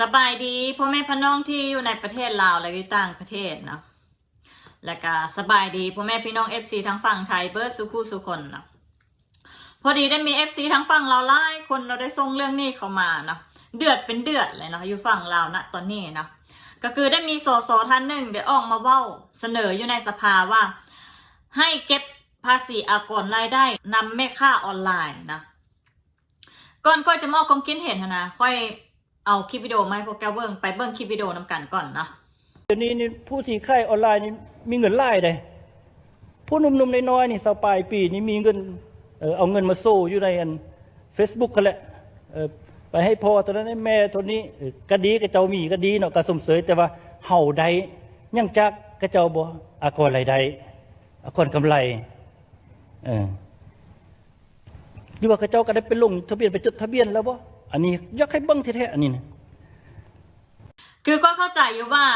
สบายดีพ่อแม่พี่น้องที่อยู่ในประเทศลาวและอยู่ต่างประเทศเนาะแล้วก็สบายดีพ่อแม่พี่น้องเอฟซีทั้งฝั่งไทยเบิร์ดสุขุสุคนเนาะพอดีได้มีเอฟซีทั้งฝั่งเราวหลายคนเราได้ส่งเรื่องนี้เข้ามาเนาะเดือดเป็นเดือดเลยเนาะอยู่ฝั่งลาวนะตอนนี้เนาะก็คือได้มีสสท่านหนึ่งได้ออกมาเว้าเสนออยู่ในสภาว่า ให้เก็บภาษีอากรรายได้นำแม่ค่าออนไลน์นะก่อนก่อนจะมออกความคิดเห็นนะค่อย เอาคลิปวิดีโอมาให้พวกแกเบิ้งไปเบิ้งคลิปวิดีโอนำกันก่อนเนาะเดี๋ยวนี้นี่ผู้ที่ขายออนไลน์นี่มีเงินไล่เลยผู้หนุ่มๆน้อยๆนี่สาวปลายปีนี่มีเงินเออเอาเงินมาโซ่อยู่ในอันเฟซบุ๊กกันแหละเออไปให้พ่อตัวนั้นแม่ตัวนี้ก็ดีกับเจ้ามีก็ดีเนาะก็สมเสยแต่ว่าเฮาใดยังจักกระเจ้าบ่อากรไรใดอากรกำไรเออหรือว่ากระเจ้าก็ได้ไปลงทะเบียนไปจดทะเบียนแล้วบ่ อันนี้อยากให้เบิ่งแท้ๆอันนี้นะคือก็เข้าใจอยู่ว่า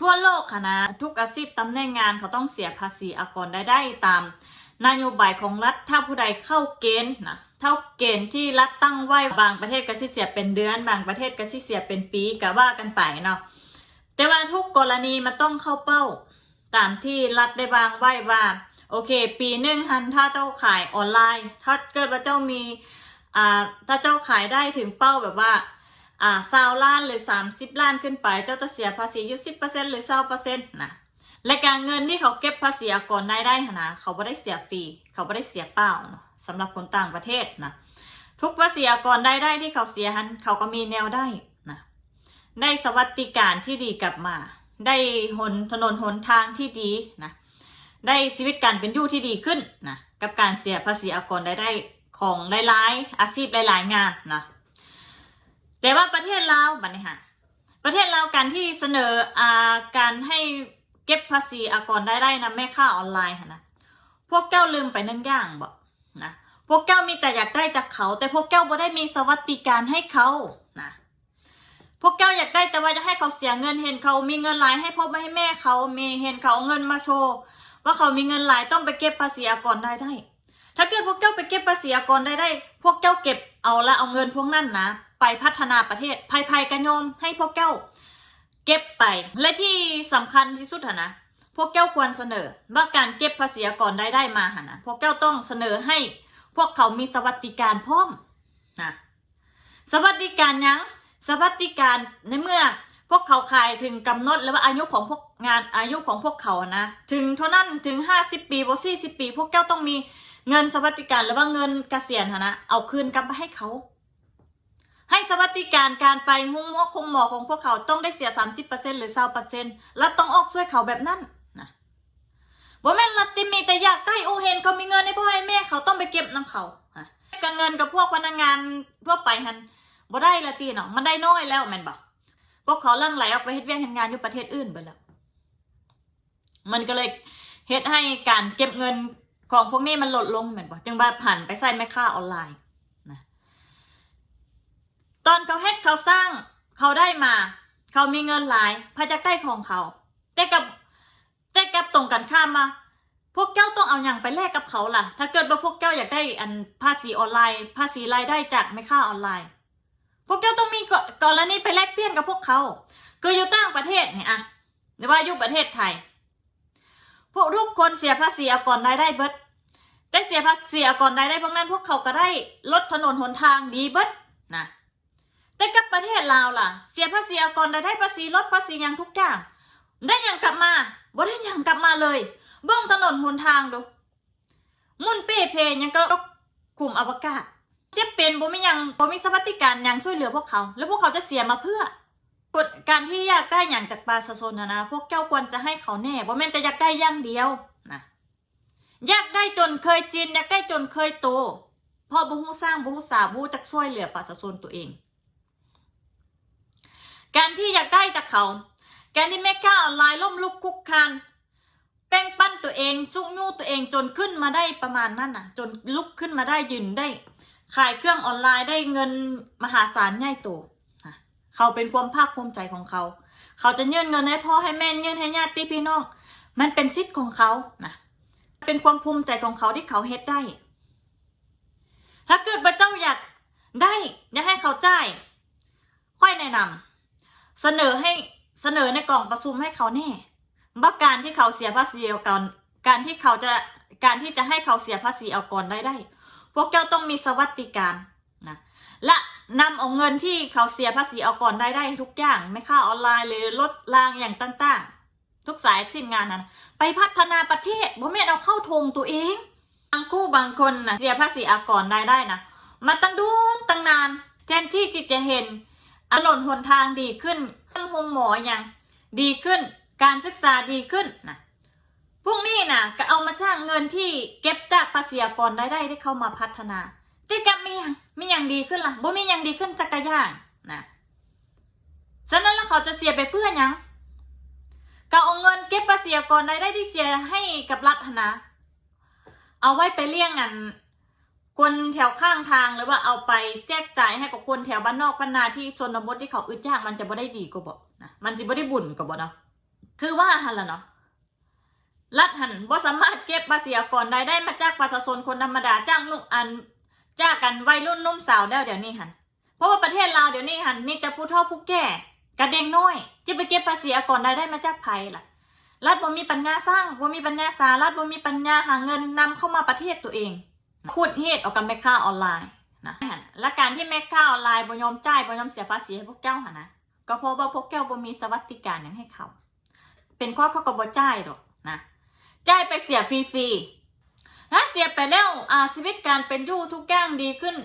ทั่วโลกค่ะนะ ทุกอาชีพตำแหน่งงานเขาต้องเสียภาษีอากรได้ได้ตามนโยบายของรัฐถ้าผู้ใดเข้าเกณฑ์นะเท่าเกณฑ์ที่รัฐตั้งไว้บางประเทศก็สิเสียเป็นเดือน บางประเทศก็สิเสียเป็นปีก็ว่ากันไปเนาะแต่ว่าทุกกรณีมันต้องเข้าเป้า ตามที่รัฐได้วางไว้ว่า โอเค ปีหนึ่งฮันถ้าเจ้าขายออนไลน์ ถ้าเกิดว่าเจ้ามี อ่าถ้าเจ้าขายได้ถึงเป้าแบบว่าอ่าซาวล้านหรือสามสิบล้านขึ้นไป เจ้าจะเสียภาษีอยู่สิบเปอร์เซ็นหรือเศร้าเปอร์เซ็นต์นะและการเงินที่เขาเก็บภาษีอากรได้ได้หนนะเขาไม่ได้เสียฟรีเขาไม่ได้เสียเปล่าเนาะสำหรับคนต่างประเทศนะทุกภาษีอากรได้ได้ที่เขาเสียหันเขาก็มีแนวได้นะได้สวัสดิการที่ดีกลับมา ได้หนถนนหนทางที่ดีนะได้ชีวิตการเป็นอยู่ที่ดีขึ้นนะกับการเสียภาษีอากรได้ได้ ของหลายๆอาชีพหลายๆงานนะแต่ว่าประเทศลาวบัดนี้ค่ะประเทศลาการที่เสนออาการให้เก็บภาษีอากรได้ได้นะแม่ค่าออนไลน์ค่ะนะพวกเจ้าลืมไปนั่นอย่างบอกนะพวกเจ้ามีแต่อยากได้จากเขา แต่พวกเจ้าบ่ได้มีสวัสดิการให้เขานะพวกเจ้าอยากได้แต่ว่าจะให้เขาเสียเงินเห็นเขามีเงินหลายให้พ่อไม่ให้แม่เขามีเห็นเขาเอาเงินมาโชว์ว่าเขามีเงินหลายต้องไปเก็บภาษีอากรได้ได้ ถ้าเกิดพวกเจ้าไปเก็บภาษีอากรได้ได้ พวกเจ้าเก็บเอาละเอาเงินพวกนั้นนะ ไปพัฒนาประเทศภัยภัยกันโยมให้พวกเจ้า เก็บไป และที่สำคัญที่สุดหะนะ พวกเจ้าควรเสนอ ว่าการเก็บภาษีอากรได้ได้มาหะนะ พวกเจ้าต้องเสนอให้ พวกเขามีสวัสดิการพร้อมนะสวัสดิการยังสวัสดิการในเมื่อพวกเขาขายถึงกำหนดแล้วว่าอายุของพวกงานอายุของพวกเขานะ ถึงเท่านั้นถึงห้าสิบปีบสี่สิบปี พวกเจ้าต้องมี เงินสวัสดิการหรือว่าเงินเกษียณหะนะเอาคืนกลับมาให้เขา ให้สวัสดิการการไปหุ้งหมอคงหมอของพวกเขาต้องได้เสียสามสิบเปอร์เซ็นหรือเศร้าเปอร์เซ็นรัฐต้องออกช่วยเขาแบบนั้นนะบ่แม่นรัฐที่มีแต่อยากได้โอเห็นเขามีเงินให้พ่อให้แม่เขาต้องไปเก็บน้ำเขาฮะกับเงินกับพวกพนักงานทั่วไปหันบ่ได้ละตีเนาะมันได้น้อยแล้วแม่นบ่พวกเขาลังไหลออกไปเฮ็ดเวียกเฮ็ดงานอยู่ประเทศอื่นเบิดแล้วมันก็เลยเฮ็ดให้การเก็บเงิน ของพวกนี้มันลดลงแม่นบ่จึงว่าผ่านไปใส่แม่ค้าออนไลน์ตอนเขาเฮ็ดเขาสร้างเขาได้มา เขามีเงินหลายพระจักได้ของเขา แต่กับแต่กับตรงกันข้ามมา พวกเจ้าต้องเอาอย่างไปแลกกับเขาล่ะ ถ้าเกิดว่าพวกเจ้าอยากได้อันภาษีออนไลน์ ภาษีรายได้จากไม่ค่าออนไลน์ พวกเจ้าต้องมีกกรณีไปแลกเปลี่ยนกับพวกเขา คืออยู่ต่างประเทศเนี่ยอะหรือว่าอยู่ประเทศไทย พวกทุกคนเสียภาษีอากรรายได้เบิดแต่เสียภาษีอากรรายได้พวกนั้นพวกเขาก็ได้ลดถนนหนทางดีเบิดนะแต่กับประเทศลาวล่ะ เสียภาษีอากรได้ได้ภาษีลดภาษีอย่างทุกอย่าง ได้อย่างกลับมาบ่ได้อย่างกลับมาเลย เบื้องถนนหนทางดูมุ่นเป้เพยังก็กลุ่มอวกาศเจ็บเป็นบ่มียังบ่มีสวัสดิการยังช่วยเหลือพวกเขา แล้วพวกเขาจะเสียมาเพื่อ กฎการที่อยากได้อย่างจากประชาชนนะนะพวกเจ้าควรจะให้เขาแน่บ่แม่นแต่อยากได้อย่างเดียวนะอยากได้จนเคยจินอยากได้จนเคยโตพอบ่ฮู้สร้างบ่ฮู้สาบูจักช่วยเหลือประชาชนตัวเอง การที่อยากได้จากเขา การที่แม่ก้าออนไลน์ล่มลุกคุกคานแป้งปั้นตัวเองจุกยู่ตัวเองจนขึ้นมาได้ประมาณนั้นน่ะ จนลุกขึ้นมาได้ยืนได้ ขายเครื่องออนไลน์ได้เงินมหาศาลใหญ่โต เขาเป็นความภาคภูมิใจของเขา เขาจะยื่นเงินให้พ่อให้แม่ยื่นให้ญาติพี่น้อง มันเป็นสิทธิ์ของเขานะเป็นความภูมิใจของเขาที่เขาเฮ็ดได้ ถ้าเกิดพระเจ้าอยากได้อยากให้เขาจ่ายค่อยแนะนำเสนอให้เสนอในกล่องประชุมให้เขาแน่ว่าการที่เขาเสียภาษีเอาก่อนการที่เขาจะการที่จะให้เขาเสียภาษีเอาก่อนได้ได้ พวกเจ้าต้องมีสวัสดิการ และนำเอาเงินที่เขาเสียภาษีเอาก่อนได้ได้ทุกอย่าง ไม่ค่าออนไลน์หรือลดรางอย่างต่างๆ ทุกสายสิ้นงานนั้น ไปพัฒนาประเทศบ่แม่เอาเข้าทงตัวเองบางคู่บางคนนะเสียภาษีอากรได้ได้นะมาตั้งดูตั้งนานแทนที่จิตจะเห็นอารมณ์หนทางดีขึ้นตั้งหงหมออย่างดีขึ้น การศึกษาดีขึ้นนะพวกนี้นะก็เอามาจ้างเงินที่เก็บจากภาษีอากรได้ได้ที่เข้ามาพัฒนา แต่กับมีอย่างมีอย่างดีขึ้นล่ะบ่มีอย่างดีขึ้นจักรยานนะฉะนั้นแล้วเขาจะเสียไปเพื่อยังก็เอาเงินเก็บภาษีอากรได้ได้ที่เสียให้กับรัฐนะเอาไว้ไปเลี้ยงอันคนแถวข้างทางหรือว่าเอาไปแจกจ่ายให้กับคนแถวบ้านนอกบ้านนาที่ชนบทที่เขาอึดยากมันจะบ่ได้ดีกว่าบ่นะมันจะบ่ได้บุญกว่าบ่เนาะคือว่าหันละเนาะรัฐหันบ่สามารถเก็บภาษีอากรได้ได้มาจากประชาชนคนธรรมดาจ้างลูกอัน จ้ากันวัยรุ่นนุ่มสาวแล้วเดี๋ยวนี้หันเพราะว่าประเทศเราวเดี๋ยวนี้หันมีแต่ผู้เฒ่าผู้แก่กระเด็งน้อย จะไปเก็บภาษีอากรได้ได้มาจากไผล่ะ รัฐบ่มีปัญญาสร้างบ่มีปัญญาสารัฐบ่มีปัญญาหาเงินนำเข้ามาประเทศตัวเองพูดเหตุออกกับแม่ค้าออนไลน์นะและการที่แม่ค้าออนไลน์บ่ยอมจ่ายบ่ยอมเสียภาษีให้พวกเจ้าหันนะก็เพราะว่าพวกเจ้าบ่มีสวัสดิการหยังให้เขา เป็นข้อเขาก็บ่จ่ายหรอกนะจ่ายไปเสียฟรีๆ ถ้าเสียไปแล้วอ่าชีวิตการเป็นอยู่ทุกอย่างดีขึ้น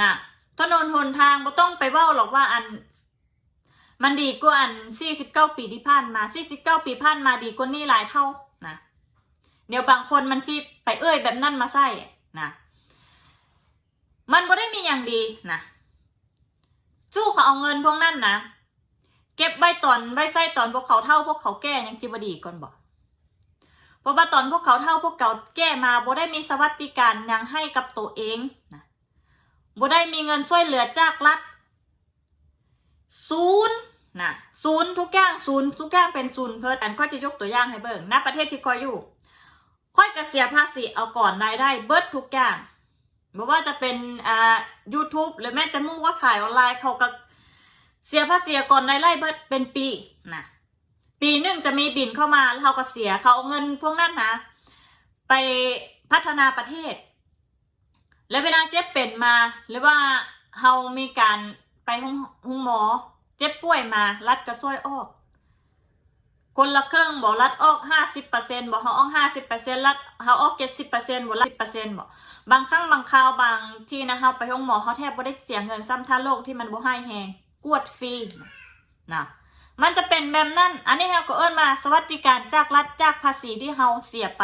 นะถนนหนทางบ่ต้องไปเว้าหรอกว่าอัน มันดีกว่าอัน49ปีที่ผ่านมา49ปีผ่านมาดีกว่านี่หลายเท่านะเดี๋ยวบางคนมันชีไปเอ้ยแบบนั่นมาใส่นะมันบ่ได้มีอย่างดีนะจู้เขาเอาเงินพวกนั้นนะเก็บใบตอนใบไส้ตอนพวกเขาเท่าพวกเขาแก่ยังจิบดีก่อนบอก เพราะว่าตอนพวกเขาเท่าพวกเขาแก่มาบ่ได้มีสวัสดิการยังให้กับตัวเองนะบ่ได้มีเงินช่วยเหลือจากรัฐศูนย์นะศูนย์ทุกอย่างศูนย์ทุกอย่างเป็นศูนย์เพิ่นอันก็จะยกตัวอย่างให้เบิ่งณประเทศที่คอยอยู่ค่อยกระเสียภาษีเอาก่อนรายได้เบิดทุกอย่างไม่ว่าจะเป็นอ่า YouTube หรือแม้แต่มุ่งว่าขายออนไลน์เขาก็เสียภาษีก่อนรายได้เบิดเป็นปีนะ ปีหนึ่งจะมีบินเข้ามาเขาก็เสียเขาเอาเงินพวกนั้นนะไปพัฒนาประเทศ แล้วเวลาเจ็บเป็นมา หรือว่าเขามีการไปห้องห้องหมอ เจ็บป่วยมา รัดกระซ้อยออก คนละเครึ่องบอกรัดออกห้าสิบเปอร์เซ็นต์บอกเขาออกห้าสิบเปอร์เซ็นต์รัดเขาออกเจ็ดสิบเปอร์เซ็นต์บอกรัดสิบเปอร์เซ็นต์บอกบางครั้งบางคราวบางที่นะเขาไปห้องหมอเขาแทบไม่ได้เสียเงินซ้ำท่าโรคที่มันบ่ให้แหงกวดฟรีนะ มันจะเป็นแบบนั้น อันนี้เราก็เอิ้นมาสวัสดิการจากรัฐจากภาษีที่เราเสียไป